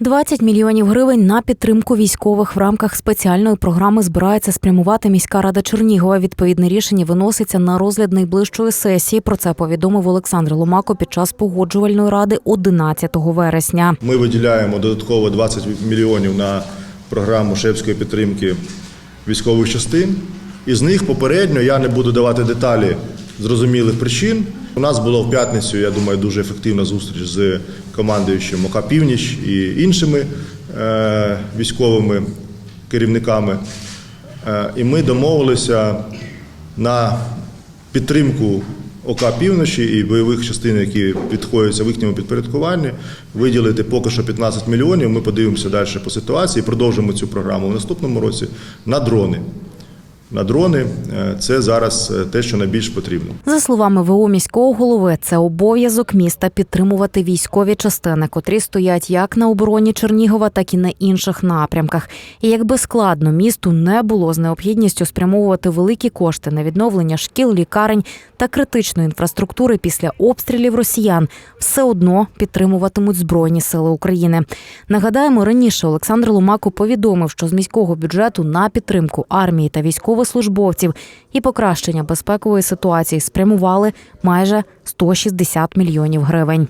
20 мільйонів гривень на підтримку військових в рамках спеціальної програми збирається спрямувати міська рада Чернігова. Відповідне рішення виноситься на розгляд найближчої сесії. Про це повідомив Олександр Ломако під час погоджувальної ради 11 вересня. Ми виділяємо додатково 20 мільйонів на програму шефської підтримки військових частин. Із них попередньо я не буду давати деталі зрозумілих причин. У нас була в п'ятницю, я думаю, дуже ефективна зустріч з командуючим ОК Північ і іншими е, військовими керівниками. Е, і ми домовилися на підтримку ОК Півночі і бойових частин, які підходяться в їхньому підпорядкуванні, виділити поки що 15 мільйонів. Ми подивимося далі по ситуації, продовжимо цю програму в наступному році на дрони. На дрони е, це зараз е, те, що найбільш потрібно. За словами ВО міського голови, це обов'язок міста підтримувати військові частини, котрі стоять як на обороні Чернігова, так і на інших напрямках. І якби складно місту не було з необхідністю спрямовувати великі кошти на відновлення шкіл, лікарень та критичної інфраструктури після обстрілів росіян, все одно підтримуватимуть збройні сили України. Нагадаємо, раніше Олександр Ломако повідомив, що з міського бюджету на підтримку армії та військовослужбовців і покращення безпекової ситуації спрямували майже 160 мільйонів гривень.